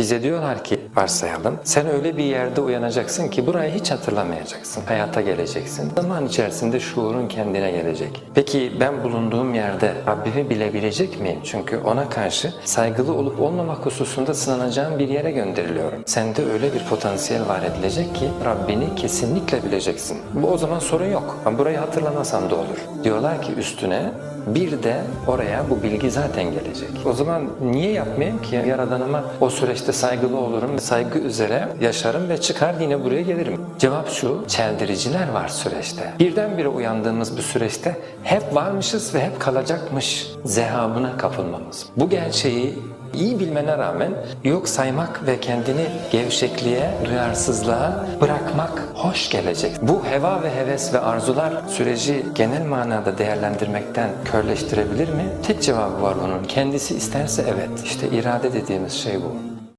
Bize diyorlar ki varsayalım sen öyle bir yerde uyanacaksın ki burayı hiç hatırlamayacaksın. Hayata geleceksin. Zaman içerisinde şuurun kendine gelecek. Peki ben bulunduğum yerde Rabbimi bilebilecek miyim? Çünkü ona karşı saygılı olup olmamak hususunda sınanacağım bir yere gönderiliyorum. Sende öyle bir potansiyel var edilecek ki Rabbini kesinlikle bileceksin. Bu o zaman sorun yok. Ben burayı hatırlamasam da olur. Diyorlar ki üstüne bir de oraya bu bilgi zaten gelecek. O zaman niye yapmayayım ki? Yaradanıma o süreçte saygılı olurum saygı üzere yaşarım ve çıkar yine buraya gelirim. Cevap şu, çeldiriciler var süreçte. Birdenbire uyandığımız bu süreçte hep varmışız ve hep kalacakmış zehabına kapılmamız. Bu gerçeği iyi bilmene rağmen yok saymak ve kendini gevşekliğe, duyarsızlığa bırakmak hoş gelecek. Bu heva ve heves ve arzular süreci genel manada değerlendirmekten körleştirebilir mi? Tek cevabı var onun. Kendisi isterse evet. İşte irade dediğimiz şey bu.